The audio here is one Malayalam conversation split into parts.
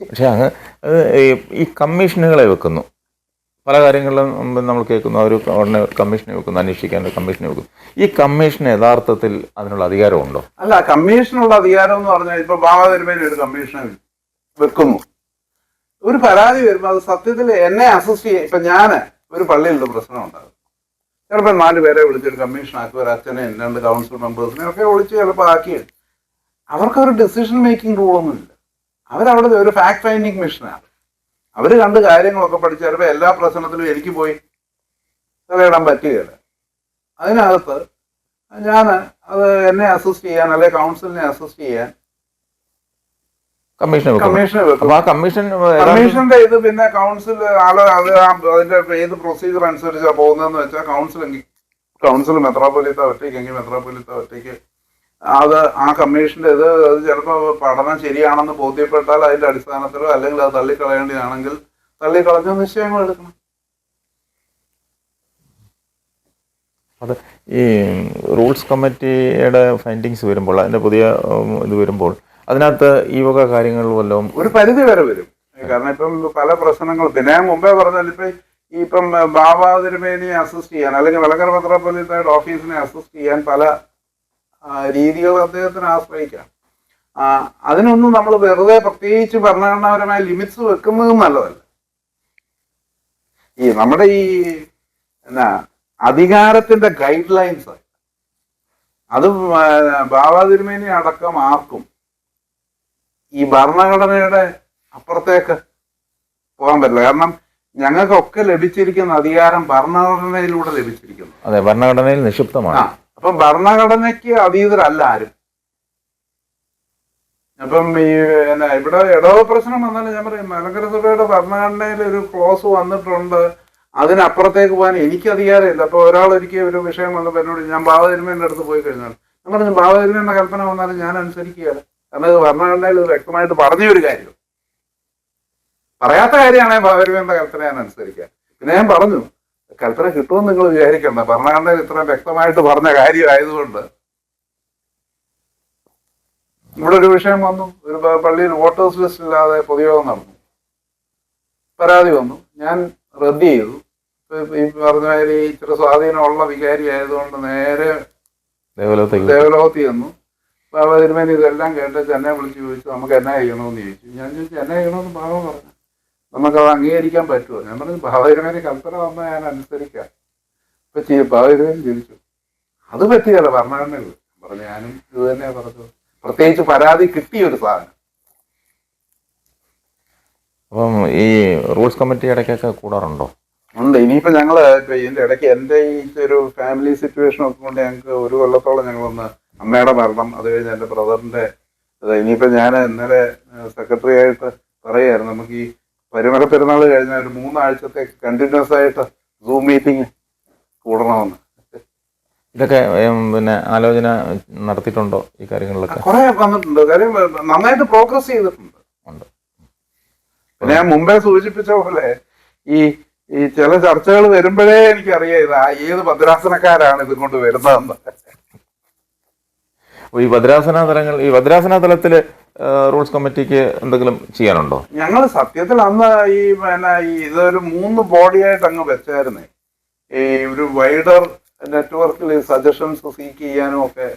പക്ഷെ അങ്ങ് ഈ- കമ്മീഷനുകളെ വെക്കുന്നു. പല കാര്യങ്ങളിലും നമ്മൾ കേൾക്കുന്നു അവർ ഉടനെ കമ്മീഷനെ വെക്കുന്നു അന്വേഷിക്കാൻ കമ്മീഷനെ വെക്കുന്നു. ഈ കമ്മീഷന് യഥാർത്ഥത്തിൽ അതിനുള്ള അധികാരമുണ്ടോ? അല്ല കമ്മീഷനുള്ള അധികാരം എന്ന് പറഞ്ഞാൽ ഇപ്പൊ ബാബാതിരുമേനി ഒരു കമ്മീഷനെ വെക്കുന്നു. ഒരു പരാതി വരുമ്പോൾ അത് സത്യത്തിൽ എന്നെ അസിസ്റ്റ് ചെയ്യാം ഇപ്പൊ ഞാൻ ഒരു പള്ളിയിലുള്ള പ്രശ്നം ഉണ്ടാകും ചിലപ്പോൾ നാല് പേരെ വിളിച്ചൊരു കമ്മീഷൻ ആക്കുക ഒരു അച്ഛനെ രണ്ട് കൗൺസിൽ മെമ്പേഴ്സിനെ ഒക്കെ വിളിച്ച് ചിലപ്പോൾ ആക്കി അവർക്കൊരു ഡിസിഷൻ മേക്കിംഗ് റൂളൊന്നുമില്ല അവരവിടെ ഒരു ഫാക്ട് ഫൈൻഡിങ് മിഷനാണ് അവർ രണ്ട് കാര്യങ്ങളൊക്കെ പഠിച്ച് ചിലപ്പോൾ എല്ലാ പ്രശ്നത്തിലും എനിക്ക് പോയി തലയിടാൻ പറ്റുകയില്ല. അതിനകത്ത് ഞാൻ അത് എന്നെ അസിസ്റ്റ് ചെയ്യാൻ അല്ലെ കൗൺസിലിനെ അസിസ്റ്റ് ചെയ്യാൻ കമ്മീഷൻ കമ്മീഷന്റെ ഇത് പിന്നെ കൗൺസിൽ ആൾ അത് അതിന്റെ ഏത് പ്രൊസീജിയർ അനുസരിച്ചാണ് പോകുന്നതെന്ന് വെച്ചാൽ കൗൺസിലെങ്കിൽ കൗൺസിൽ മെത്രാപ്പൊലിത്ത ഒറ്റയ്ക്ക് എങ്കിൽ മെത്രാപ്പൊലിത്ത ഒറ്റയ്ക്ക് അത് ആ കമ്മീഷന്റെ ഇത് അത് ചിലപ്പോൾ പഠനം ശരിയാണെന്ന് ബോധ്യപ്പെട്ടാൽ അതിന്റെ അടിസ്ഥാനത്തിലോ അല്ലെങ്കിൽ അത് തള്ളിക്കളയേണ്ടതാണെങ്കിൽ തള്ളിക്കളഞ്ഞ നിശ്ചയങ്ങൾ എടുക്കണം. അത് ഈ റൂൾസ് കമ്മിറ്റിയുടെ ഫൈൻഡിങ്സ് വരുമ്പോൾ അതിന്റെ പുതിയ ഇത് വരുമ്പോൾ അതിനകത്ത് ഈ വക കാര്യങ്ങൾ വല്ലതും ഒരു പരിധി വരെ വരും. കാരണം ഇപ്പം പല പ്രശ്നങ്ങൾ പിന്നെ മുമ്പേ പറഞ്ഞാൽ ഇപ്പൊ ഇപ്പം ബാബാ തിരുമേനിയെ അസിസ്റ്റ് ചെയ്യാൻ അല്ലെങ്കിൽ വിളക്കർ മെത്രാപ്പൊലിത്തയുടെ ഓഫീസിനെ അസിസ്റ്റ് ചെയ്യാൻ പല രീതികൾ അദ്ദേഹത്തിന് ആശ്രയിക്കാം. അതിനൊന്നും നമ്മൾ വെറുതെ പ്രത്യേകിച്ച് ഭരണഘടനാപരമായ ലിമിറ്റ്സ് വെക്കുന്നത് നല്ലതല്ല. ഈ നമ്മുടെ ഈ എന്നാ അധികാരത്തിന്റെ ഗൈഡ് ലൈൻസ് അത് ബാബാ തിരുമേനി അടക്കം ആർക്കും ഈ ഭരണഘടനയുടെ അപ്പുറത്തേക്ക് പോകാൻ പറ്റില്ല. കാരണം ഞങ്ങൾക്കൊക്കെ ലഭിച്ചിരിക്കുന്ന അധികാരം ഭരണഘടനയിലൂടെ ലഭിച്ചിരിക്കുന്നു. അതെ ഭരണഘടനയിൽ നിക്ഷിപ്തമാണ്. അപ്പം ഭരണഘടനയ്ക്ക് അതീതരല്ല ആരും. അപ്പം ഈ എന്നാ ഇവിടെ ഇടവ പ്രശ്നം വന്നാലും ഞാൻ പറയും മലങ്കര സഭയുടെ ഭരണഘടനയിൽ ഒരു ക്ലോസ് വന്നിട്ടുണ്ട് അതിനപ്പുറത്തേക്ക് പോകാൻ എനിക്ക് അധികാരമില്ല. അപ്പൊ ഒരാൾ ഒരിക്കൽ ഒരു വിഷയം വന്നപ്പോൾ എന്നോട് ഞാൻ ബാബതിരുമേന്റെ അടുത്ത് പോയി കഴിഞ്ഞാൽ ഞാൻ പറഞ്ഞു ബാബതിരുമേന്റെ കൽപ്പന വന്നാലും ഞാൻ അനുസരിക്കുകയാണ്. കാരണം ഇത് ഭരണഘടനയിൽ വ്യക്തമായിട്ട് പറഞ്ഞ ഒരു കാര്യം. പറയാത്ത കാര്യമാണ് ബാബതിരുമേന്റെ കൽപ്പന ഞാൻ അനുസരിക്കുക പിന്നെ ഞാൻ പറഞ്ഞു കൽപ്പന കിട്ടുമെന്ന് നിങ്ങൾ വിചാരിക്കണ്ട. ഭരണഘടനയിൽ ഇത്രയും വ്യക്തമായിട്ട് പറഞ്ഞ കാര്യമായതുകൊണ്ട് ഇവിടെ ഒരു വിഷയം വന്നു. ഒരു പള്ളിയിൽ വോട്ടേഴ്സ് ലിസ്റ്റ് ഇല്ലാതെ പൊതുയോഗം നടന്നു. പരാതി വന്നു. ഞാൻ റദ്ദ് ചെയ്തു. ഈ പറഞ്ഞ മാതിരി ഇച്ചിരി സ്വാധീനമുള്ള വികാരി ആയതുകൊണ്ട് നേരെ ദേവലോകത്തേക്ക് വന്നു. ചെന്നു. ബാബ തിരുമേനി ഇതെല്ലാം കേട്ട് ചെന്നൈ വിളിച്ച് ചോദിച്ചു നമുക്ക് എന്നാ ചെയ്യണമെന്ന് ചോദിച്ചു? ഞാൻ ചോദിച്ചു എന്നാ ചെയ്യണമെന്ന് ബാബ പറഞ്ഞു. നമുക്കത് അംഗീകരിക്കാൻ പറ്റുമോ? ഞാൻ പറഞ്ഞു ബാബ കൽപ്പന വന്നാൽ ഞാൻ അനുസരിക്കാം. ഇപ്പൊ ചെയ്യും ബാബ ജീവിച്ചു അത് പറ്റിയല്ല ഭരണഘടനയിൽ പറഞ്ഞു ഞാനും ഇത് തന്നെയാ പറഞ്ഞത്. പ്രത്യേകിച്ച് പരാതി കിട്ടിയ ഒരു സാധനം. അപ്പം ഈ റൂൾസ് കമ്മിറ്റി ഇടയ്ക്കൊക്കെ കൂടാറുണ്ടോ? ഉണ്ട്. ഇനിയിപ്പോ ഞങ്ങൾ ഇപ്പൊ ഇതിന്റെ ഇടയ്ക്ക് എന്റെ ഈ ഒരു ഫാമിലി സിറ്റുവേഷൻ ഒക്കെ കൊണ്ട് ഞങ്ങൾക്ക് ഒരു കൊല്ലത്തോളം ഞങ്ങളൊന്ന് അമ്മയുടെ മരണം അത് കഴിഞ്ഞ് എന്റെ ബ്രദറിന്റെ ഇനിയിപ്പോൾ ഇനിയിപ്പോ ഞാൻ ഇന്നലെ സെക്രട്ടറി ആയിട്ട് പറയായിരുന്നു നമുക്ക് ഈ പരിമല പെരുന്നാൾ കഴിഞ്ഞ ഒരു മൂന്നാഴ്ചത്തെ കണ്ടിന്യൂസ് ആയിട്ട് സൂം മീറ്റിംഗ് കൂടണമെന്ന്. ഇതൊക്കെ പിന്നെ ആലോചന നടത്തിയിട്ടുണ്ടോ ഈ കാര്യങ്ങളിലൊക്കെ? കുറെ വന്നിട്ടുണ്ട്. കാര്യം നന്നായിട്ട് പ്രോഗ്രസ് ചെയ്തിട്ടുണ്ട്. ഉണ്ട്. പിന്നെ ഞാൻ മുമ്പേ സൂചിപ്പിച്ച പോലെ ഈ ഈ ചില ചർച്ചകൾ വരുമ്പോഴേ എനിക്കറിയാം ഇത് ഏത് ഭദ്രാസനക്കാരാണ് ഇതും കൊണ്ട് വരുന്നതെന്ന്. ഈ ഭദ്രാസന തലങ്ങൾ ഈ ഭദ്രാസന തലത്തിൽ റൂൾസ് കമ്മിറ്റിക്ക് എന്തെങ്കിലും ചെയ്യാനുണ്ടോ? ഞങ്ങൾ സത്യത്തിൽ അന്ന് ഈ പിന്നെ ഈ ഇതൊരു മൂന്ന് ബോഡിയായിട്ട് അങ്ങ് വെച്ചായിരുന്നേ. ഈ ഒരു വൈഡർ നെറ്റ്വർക്കിൽ സജഷൻസ് സീക്ക് ചെയ്യാനും ഒക്കെ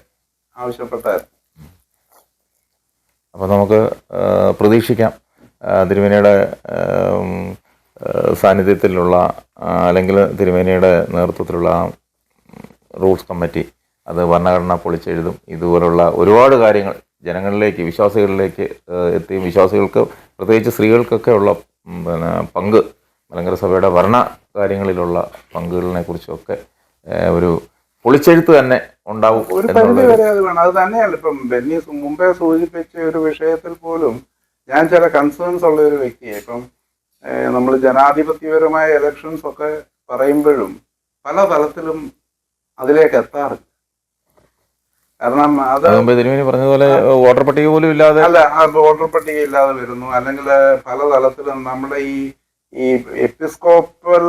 ആവശ്യപ്പെട്ടായിരുന്നു. അപ്പോൾ നമുക്ക് പ്രതീക്ഷിക്കാം തിരുമേനിയുടെ സാന്നിധ്യത്തിലുള്ള അല്ലെങ്കിൽ തിരുമേനിയുടെ നേതൃത്വത്തിലുള്ള റൂൾസ് കമ്മിറ്റി അത് ഭരണഘടന പൊളിച്ചെഴുതും ഇതുപോലുള്ള ഒരുപാട് കാര്യങ്ങൾ ജനങ്ങളിലേക്ക് വിശ്വാസികളിലേക്ക് എത്തിയും വിശ്വാസികൾക്ക് പ്രത്യേകിച്ച് സ്ത്രീകൾക്കൊക്കെ ഉള്ള പിന്നെ പങ്ക് മലങ്കര സഭയുടെ ഭരണ കാര്യങ്ങളിലുള്ള പങ്കുകളിനെ കുറിച്ചൊക്കെ ഒരു പൊളിച്ചെഴുത്ത് തന്നെ ഉണ്ടാവും ഒരു പരിധി വരെ അത് വേണം. അത് തന്നെയല്ല ഇപ്പം ബെന്നി മുമ്പേ സൂചിപ്പിച്ച ഒരു വിഷയത്തിൽ പോലും ഞാൻ ചില കൺസേൺസ് ഉള്ള ഒരു വ്യക്തിയെ ഇപ്പം നമ്മൾ ജനാധിപത്യപരമായ ഇലക്ഷൻസ് ഒക്കെ പറയുമ്പോഴും പല തലത്തിലും അതിലേക്ക് എത്താറില്ല. കാരണം അത് തിരുമേനി പറഞ്ഞതുപോലെ വോട്ടർ പട്ടിക പോലും ഇല്ലാതെ അല്ല വോട്ടർ പട്ടിക ഇല്ലാതെ വരുന്നു. അല്ലെങ്കിൽ പല തലത്തിലും നമ്മുടെ ഈ ഈ എപ്പിസ്കോപ്പൽ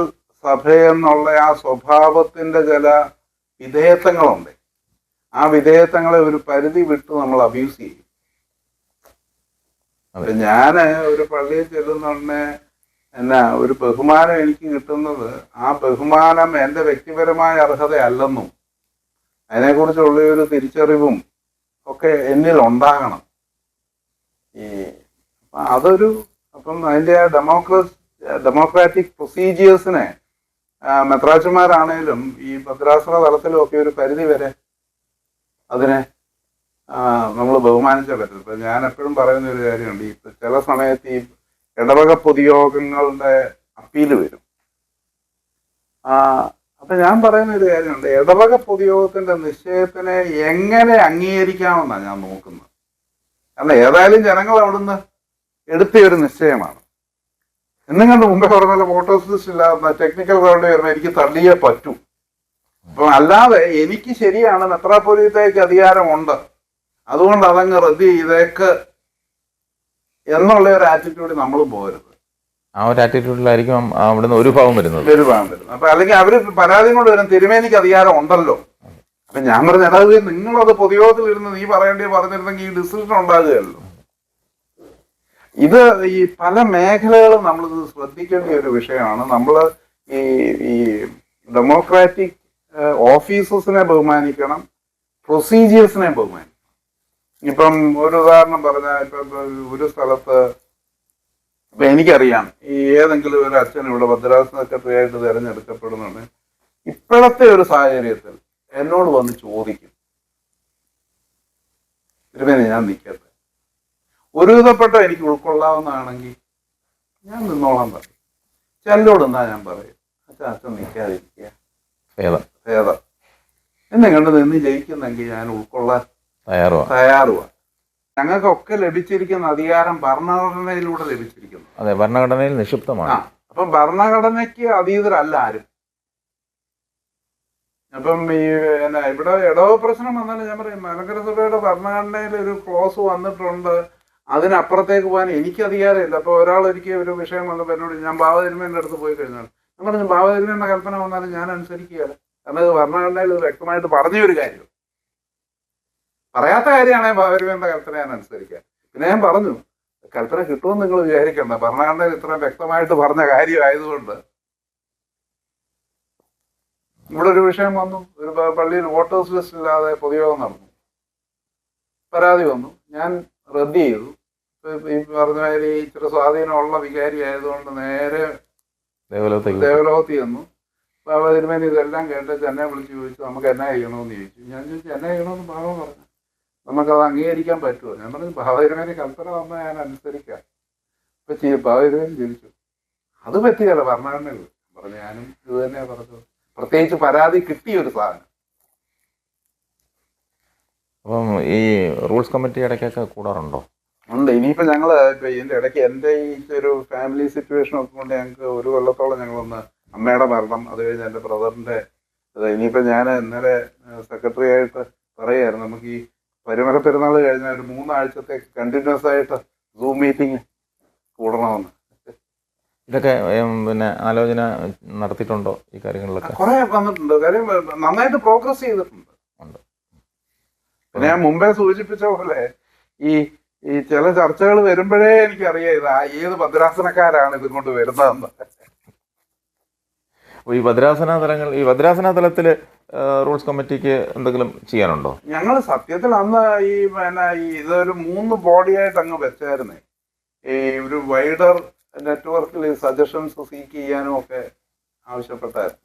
സഭയെന്നുള്ള ആ സ്വഭാവത്തിന്റെ ചില വിധേയത്വങ്ങളുണ്ട്. ആ വിധേയത്വങ്ങളെ ഒരു പരിധി വിട്ട് നമ്മൾ അബ്യൂസ് ചെയ്യും. ഞാൻ ഒരു പള്ളിയിൽ ചെല്ലുന്നുണ്ടെ എന്നാ ഒരു ബഹുമാനം എനിക്ക് കിട്ടുന്നത് ആ ബഹുമാനം എന്റെ വ്യക്തിപരമായ അർഹതയല്ലെന്നും അതിനെക്കുറിച്ചുള്ള ഒരു തിരിച്ചറിവും ഒക്കെ എന്നിൽ ഉണ്ടാകണം ഈ അതൊരു അപ്പം അതിന്റെ ഡെമോക്രസ് ഡെമോക്രാറ്റിക് പ്രൊസീജിയേഴ്സിനെ മെത്രാച്ചന്മാരാണേലും ഈ ഭദ്രാസന തലത്തിലും ഒക്കെ ഒരു പരിധി വരെ അതിനെ നമ്മൾ ബഹുമാനിച്ചേ പറ്റും. ഇപ്പൊ ഞാൻ എപ്പോഴും പറയുന്ന ഒരു കാര്യമുണ്ട് ഈ ചില സമയത്ത് ഈ ഇടവക പൊതുയോഗങ്ങളുടെ അപ്പീൽ വരും. അപ്പൊ ഞാൻ പറയുന്ന ഒരു കാര്യമുണ്ട്. ഇടവക പൊതുയോഗത്തിന്റെ നിശ്ചയത്തിനെ എങ്ങനെ അംഗീകരിക്കാമെന്നാണ് ഞാൻ നോക്കുന്നത്. കാരണം ഏതായാലും ജനങ്ങൾ അവിടുന്ന് എടുത്തിയ ഒരു നിശ്ചയമാണ്. എന്നും കണ്ട് മുമ്പേ പറഞ്ഞ ലിസ്റ്റ് ഇല്ലാത്ത ടെക്നിക്കൽ ഗ്രൗണ്ട് വരുമ്പോൾ എനിക്ക് തള്ളിയേ പറ്റൂ. അപ്പം അല്ലാതെ എനിക്ക് ശരിയാണ് മെത്രാപ്പൊലീത്തേക്ക് അധികാരമുണ്ട്. അതുകൊണ്ട് അതങ്ങ് റദ്ദി ചെയ്തേക്ക് എന്നുള്ള ഒരു ആറ്റിറ്റ്യൂഡ് നമ്മൾ പോകരുത്. ആ ഒരു ആറ്റിറ്റ്യൂഡിലായിരിക്കും അവിടുന്ന് ഒരു ഭാവം വരുന്നത്. ഒരു ഭാവം വരുന്നത്. അപ്പൊ അല്ലെങ്കിൽ അവർ പരാതി കൊണ്ട് വരും തിരുമേനിക്ക് അധികാരം ഉണ്ടല്ലോ. അപ്പൊ ഞാൻ പറഞ്ഞ അതായത് നിങ്ങളത് പൊതുയോഗത്തിൽ ഇരുന്ന് നീ പറയേണ്ടി പറഞ്ഞിരുന്നെങ്കിൽ ഈ ഡിസിഷൻ ഉണ്ടാകുകയല്ലോ. ഇത് ഈ പല മേഖലകളും നമ്മളിത് ശ്രദ്ധിക്കേണ്ട ഒരു വിഷയമാണ്. നമ്മൾ ഈ ഈ ഡെമോക്രാറ്റിക് ഓഫീസസിനെ ബഹുമാനിക്കണം പ്രൊസീജിയേഴ്സിനെ ബഹുമാനിക്കണം. ഇപ്പം ഒരു ഉദാഹരണം പറഞ്ഞാൽ ഇപ്പം ഒരു സ്ഥലത്ത് ഇപ്പൊ എനിക്കറിയാം ഈ ഏതെങ്കിലും ഒരു അച്ഛൻ ഇവിടെ ഭദ്രാസ് സെക്രട്ടറി ആയിട്ട് തിരഞ്ഞെടുക്കപ്പെടുന്നുണ്ട് ഇപ്പോഴത്തെ ഒരു സാഹചര്യത്തിൽ എന്നോട് വന്ന് ചോദിക്കും. തിരുമേനി ഞാൻ നിൽക്കട്ടെ. ഒരുവിധപ്പെട്ട എനിക്ക് ഉൾക്കൊള്ളാവുന്നതാണെങ്കിൽ ഞാൻ നിന്നോളാൻ പറയും. ചെല്ലോട് എന്നാ ഞാൻ പറയും? അച്ഛൻ അച്ഛൻ നിൽക്കാതിരിക്കുക. ഭേദം. ഭേദം. എന്നെ കണ്ട് നിന്ന് ജയിക്കുന്നെങ്കിൽ ഞാൻ ഉൾക്കൊള്ളാൻ തയ്യാറുവാ. ഞങ്ങൾക്കൊക്കെ ലഭിച്ചിരിക്കുന്ന അധികാരം ഭരണഘടനയിലൂടെ ലഭിച്ചിരിക്കുന്നു. അതെ ഭരണഘടനയിൽ നിക്ഷിപ്തമാണ്. അപ്പം ഭരണഘടനയ്ക്ക് അതീതരല്ല ആരും. അപ്പം ഈ എന്നാ ഇവിടെ ഇടവ പ്രശ്നം വന്നാലും ഞാൻ പറയും മലങ്കര സഭയുടെ ഭരണഘടനയിൽ ഒരു ക്ലോസ് വന്നിട്ടുണ്ട്. അതിനപ്പുറത്തേക്ക് പോകാൻ എനിക്ക് അധികാരമില്ല. അപ്പൊ ഒരാൾ ഒരിക്കൽ ഒരു വിഷയം വന്നപ്പോൾ എന്നോട് ഞാൻ ബാബതിരുമേന്റെ അടുത്ത് പോയി കഴിഞ്ഞാൽ ഞാൻ പറഞ്ഞു ബാബതിരുമേന്റെ കൽപ്പന വന്നാലും ഞാൻ അനുസരിക്കുകയാണ്. കാരണം ഇത് ഭരണഘടനയിൽ വ്യക്തമായിട്ട് പറഞ്ഞ ഒരു കാര്യം പറയാത്ത കാര്യമാണ് ബാബതിരുമേന്റെ കൽപ്പന ഞാൻ അനുസരിക്കുക. പിന്നെ ഞാൻ പറഞ്ഞു കൽപ്പന കിട്ടുമെന്ന് നിങ്ങൾ വിചാരിക്കണ്ട. ഭരണഘടനയിൽ ഇത്രയും വ്യക്തമായിട്ട് പറഞ്ഞ കാര്യമായതുകൊണ്ട് ഇവിടെ ഒരു വിഷയം വന്നു. ഒരു പള്ളിയിൽ വോട്ടേഴ്സ് ലിസ്റ്റ് ഇല്ലാതെ പൊതുയോഗം നടന്നു. പരാതി വന്നു. ഞാൻ റദ്ദ് ചെയ്തു. ഈ പറഞ്ഞ മാതിരി ഇച്ചിരി സ്വാധീനമുള്ള വികാരി ആയതുകൊണ്ട് നേരെ ദേവലോകത്തി വന്നു. ചെന്നു. ബാബ തിരുമേനി ഇതെല്ലാം കേട്ട് ചെന്നൈ വിളിച്ച് ചോദിച്ചു നമുക്ക് എന്നാ ചെയ്യണമെന്ന് ചോദിച്ചു? ഞാൻ ചോദിച്ചു എന്നാ ചെയ്യണമെന്ന്? ബാബ പറഞ്ഞു. നമുക്കത് അംഗീകരിക്കാൻ പറ്റുമോ? ഞാൻ പറഞ്ഞു ഭാവഗ്രഹന് കൽപ്പന വന്നാൽ ഞാൻ അനുസരിക്കാം. ഇപ്പൊ ചെയ്യും തിരുമേനി ചോദിച്ചു അത് പറ്റിയല്ല ഭരണഘടനയിൽ പറഞ്ഞു ഞാനും ഇത് തന്നെയാ പറഞ്ഞത്. പ്രത്യേകിച്ച് പരാതി കിട്ടിയ ഒരു സാധനം. അപ്പം ഈ റൂൾസ് കമ്മിറ്റി ഇടയ്ക്കൊക്കെ കൂടാറുണ്ടോ? ഉണ്ട്. ഇനിയിപ്പോ ഞങ്ങൾ ഇപ്പൊ ഇതിന്റെ ഇടയ്ക്ക് എന്റെ ഈ ഒരു ഫാമിലി സിറ്റുവേഷൻ ഒക്കെ കൊണ്ട് ഞങ്ങൾക്ക് ഒരു കൊല്ലത്തോളം ഞങ്ങളൊന്ന് അമ്മയുടെ മരണം അത് കഴിഞ്ഞ് എന്റെ ബ്രദറിന്റെ ഇനിയിപ്പോൾ ഇനിയിപ്പോ ഞാൻ ഇന്നലെ സെക്രട്ടറി ആയിട്ട് പറയായിരുന്നു നമുക്ക് ഈ പരിമല പെരുന്നാൾ കഴിഞ്ഞ ഒരു മൂന്നാഴ്ചത്തെ കണ്ടിന്യൂസ് ആയിട്ട് സൂം മീറ്റിംഗ് കൂടണമെന്ന്. ഇതൊക്കെ പിന്നെ ആലോചന നടത്തിയിട്ടുണ്ടോ ഈ കാര്യങ്ങളിലൊക്കെ? കുറെ വന്നിട്ടുണ്ട്. കാര്യം നന്നായിട്ട് പ്രോഗ്രസ് ചെയ്തിട്ടുണ്ട്. ഞാൻ മുമ്പേ സൂചിപ്പിച്ച പോലെ ഈ ഈ ചില ചർച്ചകൾ വരുമ്പോഴേ എനിക്കറിയാം ഇത് ഏത് ഭദ്രാസനക്കാരാണ് ഇതും കൊണ്ട് വരുന്നതെന്ന്. അപ്പോൾ ഈ ഭദ്രാസന തലങ്ങൾ ഈ ഭദ്രാസന തലത്തിൽ റൂൾസ് കമ്മിറ്റിക്ക് എന്തെങ്കിലും ചെയ്യാനുണ്ടോ? ഞങ്ങൾ സത്യത്തിൽ അന്ന് ഈ പിന്നെ ഈ ഇതൊരു മൂന്ന് ബോഡിയായിട്ട് അങ്ങ് വെച്ചായിരുന്നേ. ഈ ഒരു വൈഡർ നെറ്റ്വർക്കിൽ സജഷൻസ് സീക്ക് ചെയ്യാനും ഒക്കെ ആവശ്യപ്പെട്ടായിരുന്നു.